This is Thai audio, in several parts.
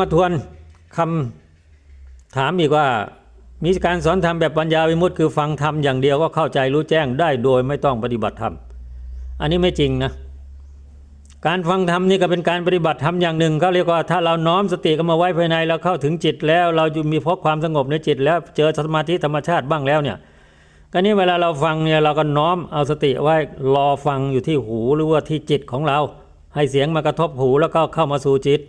มาทวนคำถามอีกว่า มีการสอนธรรมแบบปัญญาวิมุตติคือฟังธรรมอย่างเดียวก็เข้าใจรู้แจ้งได้โดยไม่ต้องปฏิบัติธรรม อันนี้ไม่จริงนะ การฟังธรรมนี่ก็เป็นการปฏิบัติธรรมอย่างหนึ่งเขาเรียกว่าถ้าเราน้อมสติเข้ามาไว้ภายในเราเข้าถึงจิตแล้ว เราจะมีพบความสงบในจิตแล้วเจอสมาธิธรรมชาติบ้างแล้วเนี่ยก็นี่เวลาเราฟังเนี่ยเราก็น้อมเอาสติไว้รอฟังอยู่ที่หูหรือว่าที่จิตของเรา ให้เสียงมากระทบหูแล้วก็เข้ามาสู่จิต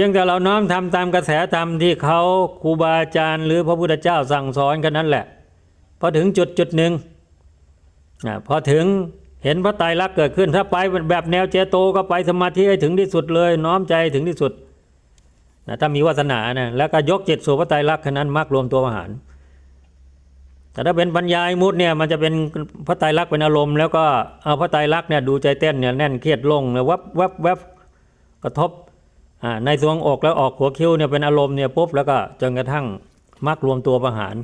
พียงแต่เราน้อมทำตามกระแสธรรมที่เขาครูบาอาจารย์ หรือพระพุทธเจ้าสั่งสอนกันนั่นแหละพอถึงจุดจุดหนึ่งพอถึงเห็นพระไตรลักษณ์เกิดขึ้นถ้าไปแบบแนวเจโตก็ไปสมาธิให้ถึงที่สุดเลย น้อมใจถึงที่สุดนะถ้ามีวาสนานะแล้วก็ยกจิตสู่พระไตรลักษณ์นั้นมรรครวมตัวมหารแต่ถ้าเป็นปัญญาอิมุตเนี่ยมันจะเป็นพระไตรลักษณ์เป็นอารมณ์แล้วก็เอาพระไตรลักษณ์เนี่ยดูใจเต้นเนี่ยแน่นเครียดลงเลยวับวับวับกระทบ ในสวงอกแล้วออกหัวคิ้วเนี่ยเป็นอารมณ์เนี่ยปุ๊บแล้วก็จนกระทั่งมรรครวมตัวประหาร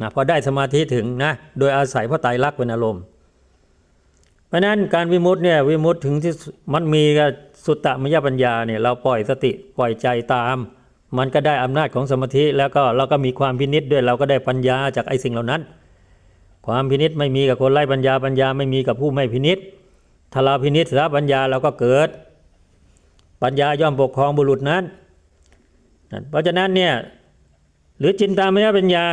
นะพอได้สมาธิถึงนะโดยอาศัยพระไตรลักษณ์เป็นอารมณ์ เพราะนั้นการวิมุตติเนี่ยวิมุตติถึงที่มันมีกับสุตตมยปัญญาเนี่ยเราปล่อยสติปล่อยใจตาม มันก็ได้อำนาจของสมาธิแล้วก็เราก็มีความพินิษด้วยเราก็ได้ปัญญาจากไอ้สิ่งเหล่านั้น ความพินิษไม่มีกับคนไร้ปัญญาปัญญาไม่มีกับผู้ไม่พินิษถ้าเราพินิษแล้วปัญญาเราก็เกิด ปัญญาย่อมปกครองบุรุษนั้น เพราะฉะนั้นเนี่ยหรือจินตามยปัญญา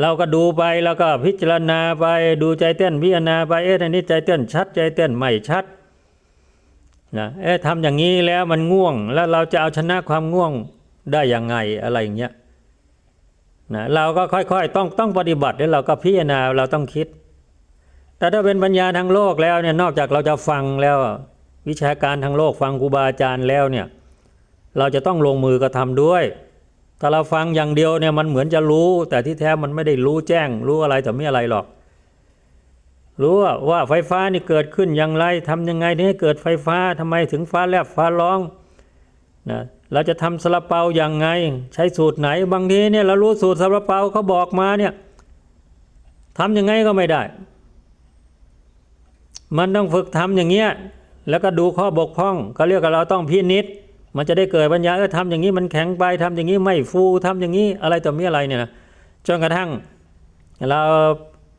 เราก็ดูไปแล้วก็พิจารณาไปดูใจเต้นพิจารณาไปเอ๊ะอันนี้ใจเต้นชัดใจเต้นไม่ชัดนะเอ๊ะทำอย่างนี้แล้วมันง่วง แล้วเราจะเอาชนะความง่วงได้ยังไงอะไรอย่างเงี้ยนะเราก็ค่อยๆ ต้องต้องปฏิบัติแล้วเราก็พิจารณาเราต้องคิด แต่ถ้าเป็นปัญญาทางโลกแล้วเนี่ยนอกจากเราจะฟังแล้ว วิชาการทางโลกฟังครูบาอาจารย์แล้วเนี่ยเราจะต้องลงมือกระทำด้วยถ้าเราฟังอย่างเดียวเนี่ยมันเหมือนจะรู้ แต่ที่แท้มันไม่ได้รู้แจ้ง รู้อะไรแต่ไม่อะไรหรอก รู้ว่าไฟฟ้านี่เกิดขึ้นอย่างไรทำยังไงถึงให้เกิดไฟฟ้าทำไมถึงฟ้าแลบฟ้าร้องนะเราจะทำซาลาเปาอย่างไง ใช้สูตรไหนบางทีเนี่ยเรารู้สูตรซาลาเปาเขาบอกมาเนี่ยทำยังไงก็ไม่ได้ มันต้องฝึกทำอย่างเงี้ย แล้วก็ดูข้อบกพร่องเขาเรียกว่าเราต้องพินิษมันจะได้เกิดปัญญาเออทำอย่างนี้มันแข็งไปทำอย่างนี้ไม่ฟูทำอย่างนี้อะไรต่อมีอะไรเนี่ยนะจนกระทั่งเรา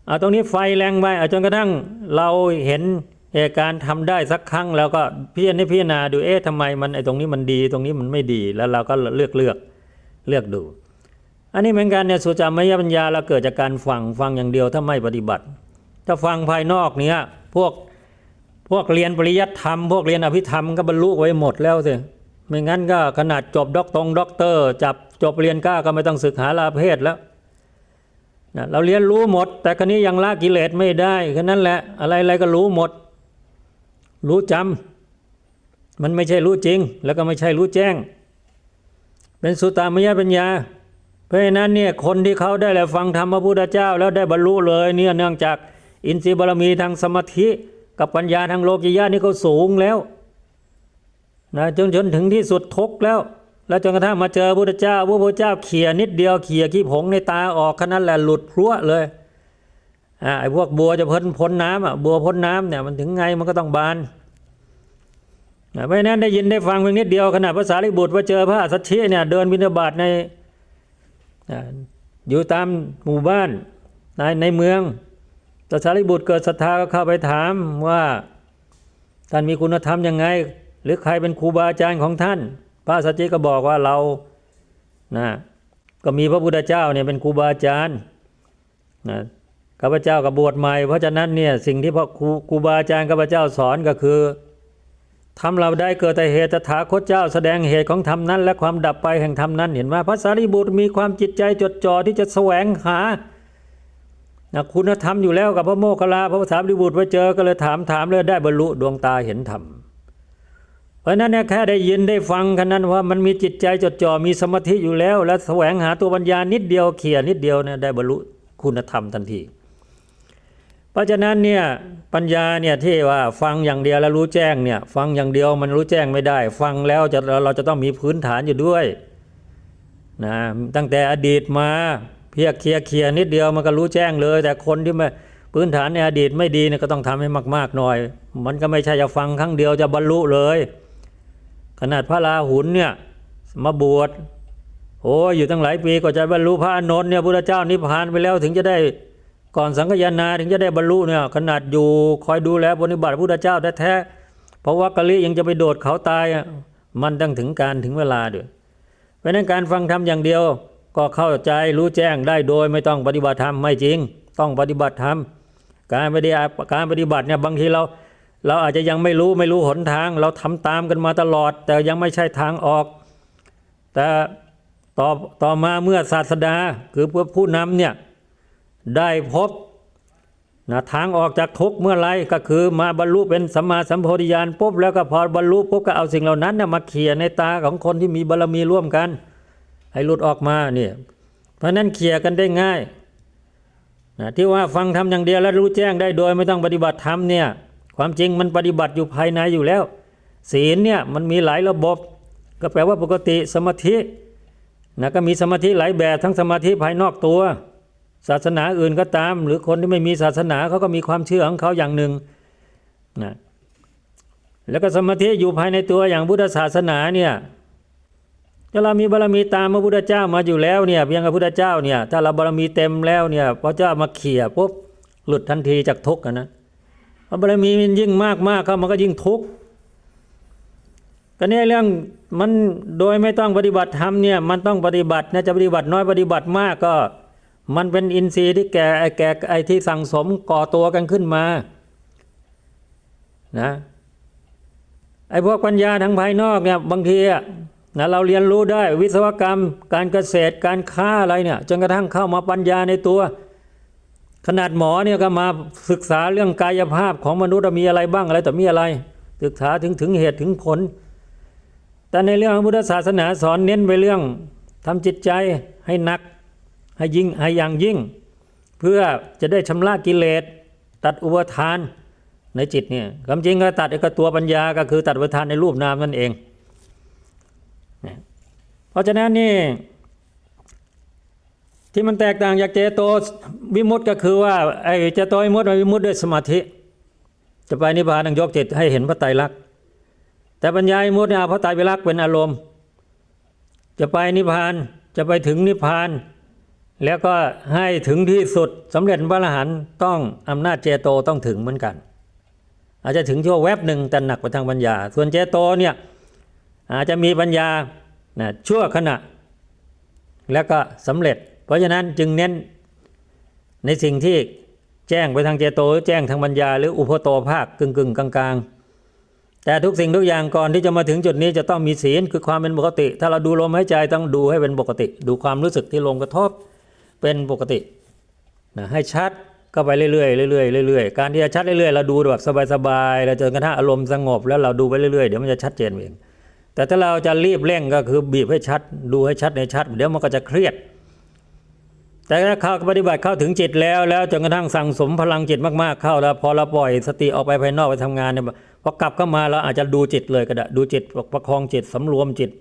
เอาตรงนี้ไฟแรงไปจนกระทั่งเราเห็นเหตุการณ์ทำได้สักครั้งแล้วก็พิจารณาพิจารณาดูเอ๊ะทำไมมันไอ้ตรงนี้มันดีตรงนี้มันไม่ดีแล้วเราก็เลือกเลือกเลือกดู อันนี้เหมือนกันเนี่ยสุจามยปัญญาเราเกิดจากการฟังฟังอย่างเดียวถ้าไม่ปฏิบัติ ถ้าฟังภายนอกเนี้ยพวก พวกเรียนปริยัติธรรม พวกเรียนอภิธรรมก็บรรลุไว้หมดแล้วสิไม่งั้นก็ขนาดจบด็อกตงด็อกเตอร์ จับจบเรียนก้าก็ไม่ต้องศึกหาลาเพศแล้วนะเราเรียนรู้หมด แต่คนนี้ยังละกิเลสไม่ได้แค่นั้นแหละอะไรอะไรก็รู้หมด รู้จำมันไม่ใช่รู้จริง แล้วก็ไม่ใช่รู้แจ้ง เป็นสุตตามยปัญญา เพราะฉะนั้นเนี่ยคนที่เขาได้แล้วฟังธรรมพระพุทธเจ้า แล้วได้บรรลุเลยเนี่ยเนื่องจากอินทรีย์บารมีทางสมาธิ กับปัญญาทางโลกิยะนี่เขาสูงแล้วนะจนจนถึงที่สุดทุกแล้ว แล้วจนกระทั่งมาเจอพระพุทธเจ้าพระพุทธเจ้าเขี่ยนิดเดียวเขี่ยขี้ผงในตาออกแค่นั้นแหละหลุดพรวเลยอ่าไอ้พวกบัวจะพ้นพ้นน้ำอะบัวพ้นน้ำเนี่ยมันถึงไงมันก็ต้องบานนะเพราะนั้นได้ยินได้ฟังเพียงนิดเดียวขณะภาษาลิบุตรว่าเจอพระสัชชีเนี่ยเดินบิณฑบาตในอยู่ตามหมู่บ้านในในเมือง พระสารีบุตรเกิดศรัทธาก็เข้าไปถามว่าท่านมีคุณธรรมยังไง หรือใครเป็นครูบาอาจารย์ของท่าน พระสัจจิก็บอกว่าเรานะก็มีพระพุทธเจ้าเนี่ยเป็นครูบาอาจารย์นะข้าพเจ้ากับบวชใหม่ เพราะฉะนั้นเนี่ยสิ่งที่พระครูครูบาอาจารย์ข้าพเจ้าสอนก็คือทำเราได้เกิดแต่เหตุตถาคตเจ้าแสดงเหตุของธรรมนั้น และความดับไปแห่งธรรมนั้นเห็นว่าพระสารีบุตรมีความจิตใจจดจ่อที่จะแสวงหา นะคุณธรรมอยู่แล้วกับพระโมคคัลลาพระสารีบุตรไปเจอก็เลยถามถามเลยได้บรรลุดวงตาเห็นธรรมเพราะนั้นเนี่ยแค่ได้ยินได้ฟังกันนั้นว่ามันมีจิตใจจดจ่อมีสมาธิอยู่แล้ว และแสวงหาตัวปัญญานิดเดียวเขี่ยนิดเดียวเนี่ยได้บรรลุคุณธรรมทันที เพราะฉะนั้นเนี่ยปัญญาเนี่ยที่ว่าฟังอย่างเดียวแล้วรู้แจ้งเนี่ยฟังอย่างเดียวมันรู้แจ้งไม่ได้ ฟังแล้วจะเราจะต้องมีพื้นฐานอยู่ด้วยนะตั้งแต่อดีตมา เพียเคลียเคลียนิดเดียวมันก็รู้แจ้งเลย แต่คนที่ม่พื้นฐานในอดีตไม่ดีเนี่ยก็ต้องทำให้มาก ๆหน่อย มันก็ไม่ใช่จะฟังครั้งเดียวจะบรรลุเลย ขนาดพระราหุลเนี่ยมาบวชโอ้ยอยู่ตั้งหลายปีกว่าจะบรรลุพระอานนท์เนี่ยพระเจ้านิพพานไปแล้วถึงจะได้ก่อนสังฆยานาถึงจะได้บรรลุเนี่ยขนาดอยู่คอยดูแลปฏิบัติพระเจ้าแท้ๆเพราะว่ากะลิยังจะไปโดดเขาตายมันตั้งถึงการถึงเวลาด้วยเพราะฉะนั้นการฟังธรรมอย่างเดียว ก็เข้าใจรู้แจ้งได้โดยไม่ต้องปฏิบัติธรรมไม่จริง ต้องปฏิบัติธรรมการปฏิบัติการปฏิบัติเนี่ยบางทีเรา เราอาจจะยังไม่รู้ไม่รู้หนทาง เราทำตามกันมาตลอด แต่ยังไม่ใช่ทางออก แต่ต่อต่อมาเมื่อศาสดาคือพผู้นำเนี่ยได้พบนะทางออกจากทุกเมื่อไรก็คือมาบรรลุเป็นสัมมาสัมโพธิญาณปุ๊บแล้วก็พอบรรลุปุ๊บก็เอาสิ่งเหล่านั้นเนี่ยมาเขี่ยในตาของคนที่มีบารรมีร่วมกัน ให้หลุดออกมาเนี่ยเพราะนั้นเขี่ยกันได้ง่ายนะที่ว่าฟังทำอย่างเดียวแล้วรู้แจ้งได้โดยไม่ต้องปฏิบัติธรรมเนี่ยความจริงมันปฏิบัติอยู่ภายในอยู่แล้ว ศีลเนี่ยมันมีหลายระบบ ก็แปลว่าปกติสมาธินะก็มีสมาธิหลายแบบทั้งสมาธิภายนอกตัว ศาสนาอื่นก็ตาม หรือคนที่ไม่มีศาสนาเขาก็มีความเชื่อของเขาอย่างหนึ่งนะแล้วก็สมาธิอยู่ภายในตัวอย่างพุทธศาสนาเนี่ย ถ้าเรามีบารมีตามพระพุทธเจ้ามาอยู่แล้วเนี่ยเพียงพระพุทธเจ้าเนี่ยถ้าเราบารมีเต็มแล้วเนี่ยพระเจ้ามาเขี่ยปุ๊บหลุดทันทีจากทุกข์นะพระบารมีมันยิ่งมากมากเข้ามันก็ยิ่งทุกข์ก็เนี่ยเรื่องมันโดยไม่ต้องปฏิบัติธรรมเนี่ยมันต้องปฏิบัตินะจะปฏิบัติน้อยปฏิบัติมากก็มันเป็นอินทรีย์ที่แก่ไอ้แก่ไอ้ที่สั่งสมก่อตัวกันขึ้นมานะไอ้พวกปัญญาทางภายนอกเนี่ยบางทีอะ นะเราเรียนรู้ได้วิศวกรรม การเกษตรการค้าอะไรเนี่ยจนกระทั่งเข้ามาปัญญาในตัว ขนาดหมอเนี่ยก็มาศึกษาเรื่องกายภาพของมนุษย์มีอะไรบ้างอะไรแต่มีอะไร ศึกษาถึงถึงเหตุถึงผล แต่ในเรื่องพุทธศาสนาสอนเน้นไปเรื่องทำจิตใจให้หนัก ให้ยิ่งให้อย่างยิ่ง เพื่อจะได้ชำระกิเลสตัดอุปทานในจิตเนี่ยคำจริงก็ตัดไอ้ก็ตัวปัญญาก็คือตัดอุปทานในรูปนามนั่นเอง เพราะฉะนั้นนี่ที่มันแตกต่างจากเจโตวิมุตต์ก็คือว่าไอ้เจโตวิมุตต์มันวิมุตต์ด้วยสมาธิ จะไปนิพพานต้องยกจิตให้เห็นพระไตรลักษณ์แต่ปัญญาวิมุตต์เนี่ยเอาพระไตรลักษณ์เป็นอารมณ์ จะไปนิพพานจะไปถึงนิพพาน แล้วก็ให้ถึงที่สุดสำเร็จพระอรหันต์ต้องอำนาจเจโตต้องถึงเหมือนกัน อาจจะถึงชั่วแวบหนึ่งแต่หนักไปทางปัญญา ส่วนเจโตเนี่ยอาจจะมีปัญญา นะชั่วขณะ แล้วก็สำเร็จ เพราะฉะนั้นจึงเน้นในสิ่งที่แจ้งไปทางเจโตหรือแจ้งทางปัญญา หรืออุปโตภาคกึ่งกึ่งๆกลางๆแต่ทุกสิ่งทุกอย่างก่อนที่จะมาถึงจุดนี้จะต้องมีศีลคือความเป็นปกติ ถ้าเราดูลมหายใจต้องดูให้เป็นปกติ ดูความรู้สึกที่ลมกระทบเป็นปกตินะให้ชัดก็ไปเรื่อยๆเรื่อยๆเรื่อยๆการที่จะชัดเรื่อยๆเราดูแบบสบายๆแล้วจนกระทั่งอารมณ์สงบแล้วเราดูไปเรื่อยๆเดี๋ยวมันจะชัดเจนเอง แต่ถ้าเราจะรีบเร่งก็คือบีบให้ชัด ดูให้ชัดในชัด เดี๋ยวมันก็จะเครียด แต่ถ้าเข้าปฏิบัติเข้าถึงจิตแล้ว แล้วจนกระทั่งสั่งสมพลังจิตมากๆเข้าแล้วพอเราปล่อยสติออกไปภายนอกไปทำงานเนี่ยพอกลับเข้ามาเราอาจจะดูจิตเลยก็ได้ดูจิตประคองจิตสำรวมจิต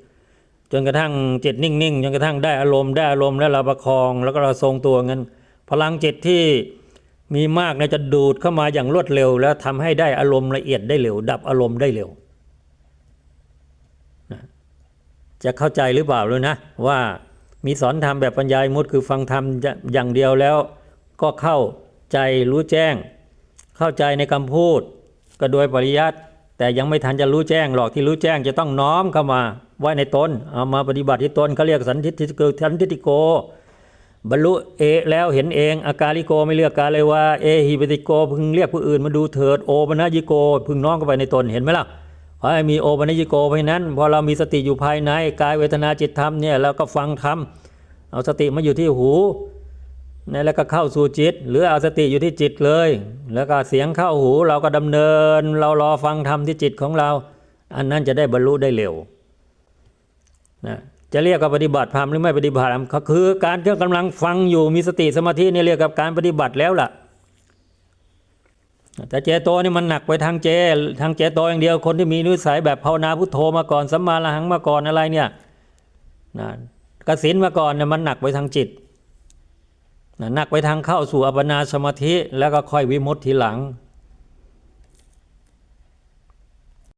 จนกระทั่งจิตนิ่งๆจนกระทั่งได้อารมณ์ได้อารมณ์แล้วเราประคอง แล้วก็เราทรงตัวเงั้นพลังจิตที่มีมากเนี่ยจะดูดเข้ามาอย่างรวดเร็ว แล้วทำให้ได้อารมณ์ละเอียดได้เร็ว ดับอารมณ์ได้เร็วนะ จะเข้าใจหรือเปล่าเลยนะว่ามีสอนธรรมแบบปัญญาวิมุตคือฟังธรรมอย่างเดียวแล้วก็เข้าใจรู้แจ้ง เข้าใจในคำพูด ก็โดยปริยัติแต่ยังไม่ทันจะรู้แจ้งหรอกที่รู้แจ้งจะต้องน้อมเข้ามาไว้ในตนเอามาปฏิบัติที่ตนเขาเรียกสันทิฏฐิโกสันทิฏฐิโก บรรลุเอแล้วเห็นเองอาการิโกไม่เรียกกาเลยว่าเอหิปติโกพึงเรียกผู้อื่นมาดูเถิดโอปนัญิโก พึงน้อมเข้าไปในตนเห็นไหมล่ะ พราะมีโอปนัญิโกเพราะนั้น พอเรามีสติอยู่ภายในกายเวทนาจิตธรรมเนี่ยแล้วก็ฟังธรรมเอาสติมาอยู่ที่หูนะแล้วก็เข้าสู่จิต หรือเอาสติอยู่ที่จิตเลย แล้วก็เสียงเข้าหูเราก็ดำเนิน เรารอฟังธรรมที่จิตของเรา อันนั้นจะได้บรรลุได้เร็วนะจะเรียกว่าปฏิบัติธรรมหรือไม่ปฏิบัติธรรมก็คือการที่กำลังฟังอยู่มีสติสมาธินี่เรียกกับการปฏิบัติแล้วล่ะ แต่เจโตนี่มันหนักไปทางเจ ทางเจโตอย่างเดียวคนที่มีนิสัยแบบภาวนาพุทโธมาก่อนสัมมาละหังมาก่อนอะไรเนี่ยนะกสินมาก่อนเนี่ยมันหนักไปทางจิตนะหนักไปทางเข้าสู่อัปนาสมาธิแล้วก็ค่อยวิมุตติทีหลัง